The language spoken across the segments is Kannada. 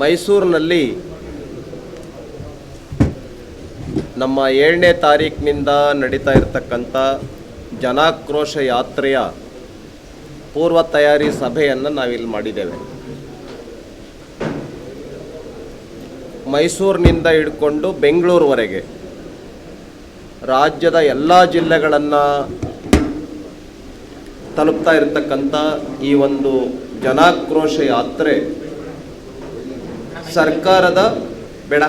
ಮೈಸೂರಿನಲ್ಲಿ ನಮ್ಮ ಏಳನೇ ತಾರೀಕಿನಿಂದ ನಡೀತಾ ಇರತಕ್ಕಂಥ ಜನಾಕ್ರೋಶ ಯಾತ್ರೆಯ ಪೂರ್ವ ತಯಾರಿ ಸಭೆಯನ್ನು ನಾವಿಲ್ಲಿ ಮಾಡಿದ್ದೇವೆ. ಮೈಸೂರಿನಿಂದ ಹಿಡ್ಕೊಂಡು ಬೆಂಗಳೂರುವರೆಗೆ ರಾಜ್ಯದ ಎಲ್ಲ ಜಿಲ್ಲೆಗಳನ್ನು ತಲುಪ್ತಾ ಇರತಕ್ಕಂಥ ಈ ಒಂದು ಜನಾಕ್ರೋಶ ಯಾತ್ರೆ ಸರ್ಕಾರದ ಬೇಡ.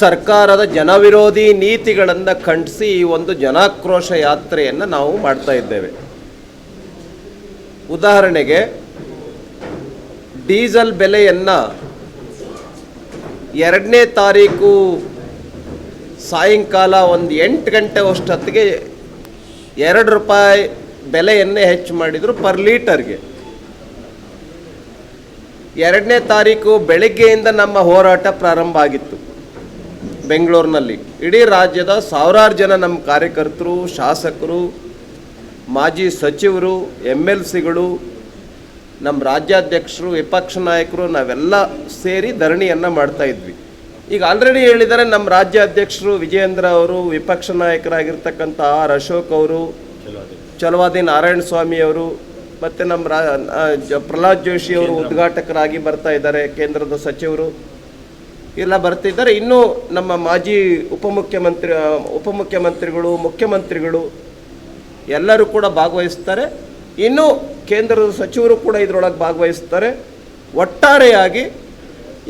ಸರ್ಕಾರದ ಜನವಿರೋಧಿ ನೀತಿಗಳನ್ನು ಖಂಡಿಸಿ ಈ ಒಂದು ಜನಾಕ್ರೋಶ ಯಾತ್ರೆಯನ್ನು ನಾವು ಮಾಡ್ತಾ ಇದ್ದೇವೆ. ಉದಾಹರಣೆಗೆ, ಡೀಸೆಲ್ ಬೆಲೆಯನ್ನು ಎರಡನೇ ತಾರೀಕು ಸಾಯಂಕಾಲ ಒಂದು ಎಂಟು ಗಂಟೆ ಅಷ್ಟೊತ್ತಿಗೆ ಎರಡು ರೂಪಾಯಿ ಬೆಲೆಯನ್ನೇ ಹೆಚ್ಚು ಮಾಡಿದರು ಪರ್ ಲೀಟರ್ಗೆ. ಎರಡನೇ ತಾರೀಕು ಬೆಳಗ್ಗೆಯಿಂದ ನಮ್ಮ ಹೋರಾಟ ಪ್ರಾರಂಭ ಆಗಿತ್ತು. ಬೆಂಗಳೂರಿನಲ್ಲಿ. ಇಡೀ ರಾಜ್ಯದ ಸಾವಿರಾರು ಜನ ನಮ್ಮ ಕಾರ್ಯಕರ್ತರು ಶಾಸಕರು ಮಾಜಿ ಸಚಿವರು ಎಂ ಎಲ್ ಸಿಗಳು ನಮ್ಮ ರಾಜ್ಯಾಧ್ಯಕ್ಷರು ವಿಪಕ್ಷ ನಾಯಕರು ನಾವೆಲ್ಲ ಸೇರಿ ಧರಣಿಯನ್ನು ಮಾಡ್ತಾ ಇದ್ವಿ. ಈಗ ಆಲ್ರೆಡಿ ಹೇಳಿದರೆ ನಮ್ಮ ರಾಜ್ಯಾಧ್ಯಕ್ಷರು ವಿಜಯೇಂದ್ರ ಅವರು ವಿಪಕ್ಷ ನಾಯಕರಾಗಿರ್ತಕ್ಕಂಥ ಆರ್ ಅಶೋಕ್ ಅವರು ಚಲವಾದಿ ನಾರಾಯಣ ಸ್ವಾಮಿ ಅವರು ಮತ್ತು ನಮ್ಮ ರಾ ಪ್ರಹ್ಲಾದ್ ಜೋಶಿ ಅವರು ಉದ್ಘಾಟಕರಾಗಿ ಬರ್ತಾ ಇದ್ದಾರೆ ಕೇಂದ್ರದ ಸಚಿವರು. ಎಲ್ಲ ಬರ್ತಿದ್ದಾರೆ. ಇನ್ನೂ ನಮ್ಮ ಮಾಜಿ ಉಪಮುಖ್ಯಮಂತ್ರಿ ಉಪಮುಖ್ಯಮಂತ್ರಿಗಳು ಮುಖ್ಯಮಂತ್ರಿಗಳು ಎಲ್ಲರೂ ಕೂಡ ಭಾಗವಹಿಸ್ತಾರೆ. ಇನ್ನೂ ಕೇಂದ್ರದ ಸಚಿವರು ಕೂಡ ಇದರೊಳಗೆ ಭಾಗವಹಿಸ್ತಾರೆ. ಒಟ್ಟಾರೆಯಾಗಿ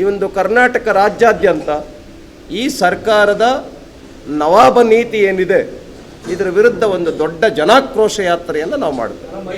ಈ ಒಂದು ಕರ್ನಾಟಕ ರಾಜ್ಯಾದ್ಯಂತ ಈ ಸರ್ಕಾರದ ನವಾಬ ನೀತಿ ಏನಿದೆ ಇದರ ವಿರುದ್ಧ ಒಂದು ದೊಡ್ಡ ಜನಾಕ್ರೋಶ ಯಾತ್ರೆಯನ್ನು ನಾವು ಮಾಡ್ತೇವೆ.